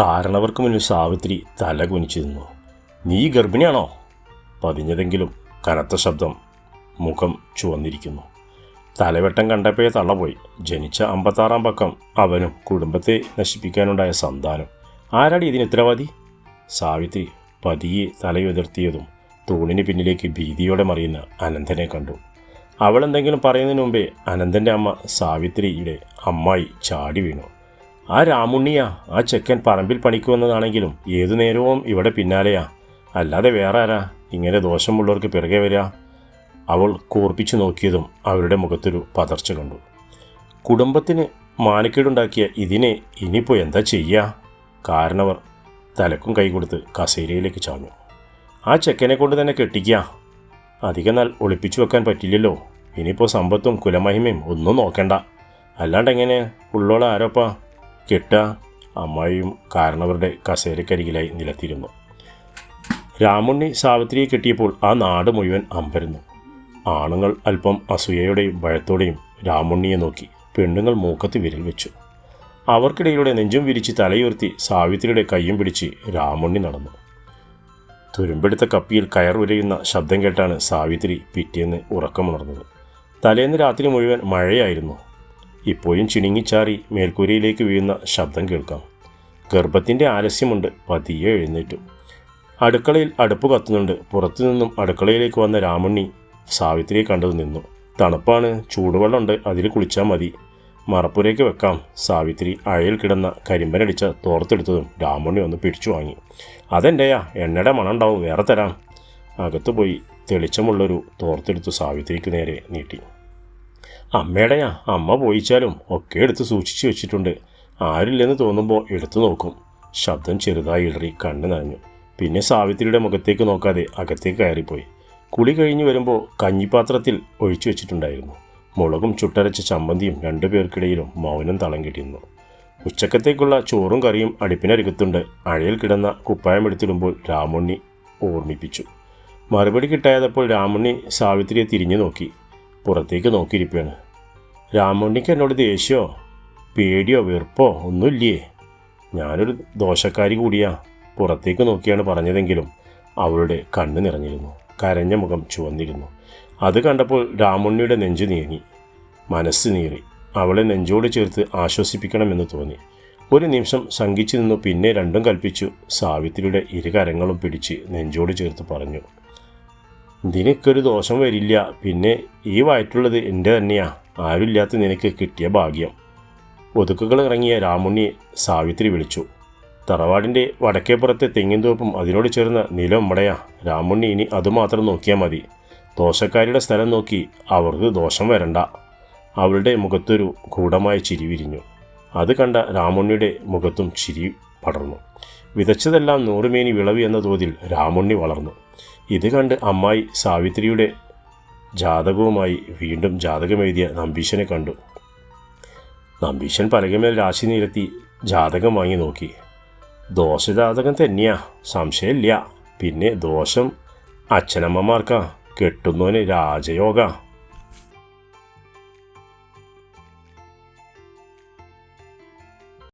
കാരണവർക്ക് മുന്നിൽ സാവിത്രി തല കുനിച്ചു നിന്നു നീ ഗർഭിണിയാണോ? പതിഞ്ഞതെങ്കിലും കനത്ത ശബ്ദം മുഖം ചുവന്നിരിക്കുന്നു. തലവെട്ടം കണ്ടപ്പോഴേ തള്ളപോയി. ജനിച്ച അമ്പത്താറാം പക്കം അവനും കുടുംബത്തെ നശിപ്പിക്കാനുണ്ടായ സന്താനം. ആരാടി ഇതിന് ഉത്തരവാദി? സാവിത്രി പതിയെ തലയുതിർത്തിയതും തൂണിന് പിന്നിലേക്ക് ഭീതിയോടെ മറിയുന്ന അനന്തനെ കണ്ടു. അവൾ എന്തെങ്കിലും പറയുന്നതിന് മുമ്പേ അനന്തന്റെ അമ്മ സാവിത്രിയുടെ അമ്മായി ചാടി വീണു. ആ രാമുണ്ണിയാ ആ ചെക്കൻ പറമ്പിൽ പണിക്ക് വന്നതാണെങ്കിലും ഏതു നേരവും ഇവിടെ പിന്നാലെയാ. അല്ലാതെ വേറെ ആരാ ഇങ്ങനെ ദോഷമുള്ളവർക്ക് പിറകെ വരിക അവൾ കൂർപ്പിച്ചു നോക്കിയതും അവരുടെ മുഖത്തൊരു പതർച്ച കണ്ടു. കുടുംബത്തിന് മാനക്കേടുണ്ടാക്കിയ ഇതിനെ ഇനിയിപ്പോൾ എന്താ ചെയ്യുക കാരണവർ തലക്കും കൈ കൊടുത്ത് കസേരയിലേക്ക് ചാഞ്ഞു. ആ ചെക്കനെ കൊണ്ട് തന്നെ കെട്ടിക്കുക അധികം നാൾ ഒളിപ്പിച്ചു വെക്കാൻ പറ്റില്ലല്ലോ. ഇനിയിപ്പോൾ സമ്പത്തും കുലമഹിമയും ഒന്നും നോക്കണ്ട. അല്ലാണ്ട് എങ്ങനെ? ഉള്ളോളെ അമ്മയും അമ്മായിയും കാരണവരുടെ കസേരക്കരികിലായി നിലത്തിരുന്നു. രാമുണ്ണി സാവിത്രിയെ കെട്ടിയപ്പോൾ ആ നാട് മുഴുവൻ അമ്പരുന്നു. ആണുങ്ങൾ അല്പം അസൂയയോടെയും ഭയത്തോടെയും രാമുണ്ണിയെ നോക്കി പെണ്ണുങ്ങൾ മൂക്കത്ത് വിരൽ വെച്ചു. അവർക്കിടയിലൂടെ നെഞ്ചും വിരിച്ച് തലയുയർത്തി സാവിത്രിയുടെ കയ്യും പിടിച്ച് രാമുണ്ണി നടന്നു. തുരുമ്പെടുത്ത കപ്പിയിൽ കയർ ഉരയുന്ന ശബ്ദം കേട്ടാണ് സാവിത്രി പിറ്റേന്ന് ഉറക്കമുണർന്നത്. തലേന്ന് രാത്രി മുഴുവൻ മഴയായിരുന്നു. ഇപ്പോഴും ചിണുങ്ങിച്ചാറി മേൽക്കൂരയിലേക്ക് വീഴുന്ന ശബ്ദം കേൾക്കാം. ഗർഭത്തിന്റെ ആലസ്യമുണ്ട് പതിയെ എഴുന്നേറ്റു. അടുക്കളയിൽ അടുപ്പ് കത്തുന്നുണ്ട്. പുറത്തു നിന്നും അടുക്കളയിലേക്ക് വന്ന രാമണ്ണി സാവിത്രിയെ കണ്ടത് നിന്നു. തണുപ്പാണ് ചൂടുവെള്ളമുണ്ട് അതിൽ കുളിച്ചാൽ മതി. മറപ്പുരയ്ക്ക് വെക്കാം. സാവിത്രി അഴയിൽ കിടന്ന കരിമ്പനടിച്ച തോർത്തെടുത്തതും രാമണ്ണി ഒന്ന് പിടിച്ചു വാങ്ങി. അതെന്റെയാ എണ്ണയുടെ മണം ഉണ്ടാവും വേറെ തരാം. അകത്തു പോയി തെളിച്ചമുള്ളൊരു തോർത്തെടുത്ത് സാവിത്രിക്ക് നേരെ നീട്ടി. അമ്മയുടെയാ അമ്മ പോയിച്ചാലും ഒക്കെ എടുത്ത് സൂക്ഷിച്ചു വെച്ചിട്ടുണ്ട്. ആരില്ലെന്ന് തോന്നുമ്പോൾ എടുത്തു നോക്കും. ശബ്ദം ചെറുതായി ഇളറി കണ്ണ് നനഞ്ഞു. പിന്നെ സാവിത്രിയുടെ മുഖത്തേക്ക് നോക്കാതെ അകത്തേക്ക് കയറിപ്പോയി. കുളി കഴിഞ്ഞു വരുമ്പോൾ കഞ്ഞിപ്പാത്രത്തിൽ ഒഴിച്ചു വെച്ചിട്ടുണ്ടായിരുന്നു. മുളകും ചുട്ടരച്ച ചമ്മന്തിയും രണ്ടു പേർക്കിടയിലും മൗനം തളം കിട്ടിയിരുന്നു ഉച്ചക്കത്തേക്കുള്ള ചോറും കറിയും അടുപ്പിനരുകത്തുണ്ട്. അഴയിൽ കിടന്ന കുപ്പായം എടുത്തിടുമ്പോൾ രാമുണ്ണി ഓർമ്മിപ്പിച്ചു. മറുപടി കിട്ടായതപ്പോൾ രാമുണ്ണി സാവിത്രിയെ തിരിഞ്ഞു നോക്കി. പുറത്തേക്ക് നോക്കിയിരിക്കുകയാണ് രാമുണ്ണിക്ക് എന്നോട് ദേഷ്യമോ പേടിയോ വെറുപ്പോ ഒന്നുമില്ലേ? ഞാനൊരു ദോഷക്കാരി കൂടിയാ. പുറത്തേക്ക് നോക്കിയാണ് പറഞ്ഞതെങ്കിലും അവളുടെ കണ്ണ് നിറഞ്ഞിരുന്നു. കരഞ്ഞ മുഖം ചുവന്നിരുന്നു. അത് കണ്ടപ്പോൾ രാമുണ്ണിയുടെ നെഞ്ചു നീങ്ങി. മനസ്സ് നീറി. അവളെ നെഞ്ചോട് ചേർത്ത് ആശ്വസിപ്പിക്കണമെന്ന് തോന്നി. ഒരു നിമിഷം ശങ്കിച്ചു നിന്നു. പിന്നെ രണ്ടും കൽപ്പിച്ചു. സാവിത്രിയുടെ ഇരുകരങ്ങളും പിടിച്ച് നെഞ്ചോട് ചേർത്ത് പറഞ്ഞു. നിനക്കൊരു ദോഷം വരില്ല. പിന്നെ ഈ വയറ്റുള്ളത് എന്റെ തന്നെയാ. ആരുമില്ലാത്ത നിനക്ക് കിട്ടിയ ഭാഗ്യം. ഒതുക്കുകൾ ഇറങ്ങിയ രാമുണ്ണി സാവിത്രി വിളിച്ചു. തറവാടിന്റെ വടക്കേപ്പുറത്തെ തെങ്ങിൻതോപ്പും അതിനോട് ചേർന്ന നിലമ്മടയാ രാമുണ്ണി ഇനി അതുമാത്രം നോക്കിയാൽ മതി. ദോഷക്കാരിയുടെ സ്ഥലം നോക്കി അവർക്ക് ദോഷം വരണ്ട. അവളുടെ മുഖത്തൊരു ഗൂഢമായ ചിരി വിരിഞ്ഞു. അത് കണ്ട രാമുണ്ണിയുടെ മുഖത്തും ചിരി പടർന്നു. വിതച്ചതെല്ലാം നൂറുമേനി വിളവ് എന്ന തോതിൽ രാമുണ്ണി വളർന്നു. ഇത് കണ്ട് അമ്മായി സാവിത്രിയുടെ ജാതകവുമായി വീണ്ടും ജാതകമെഴുതിയ നമ്പീശനെ കണ്ടു. നമ്പീശൻ പലകമേൽ രാശി നിരത്തി ജാതകം വാങ്ങി നോക്കി. ദോഷജാതകം തന്നെയാ സംശയമില്ല. പിന്നെ ദോഷം അച്ഛനമ്മമാർക്കാ കെട്ടുന്നവന് രാജയോഗ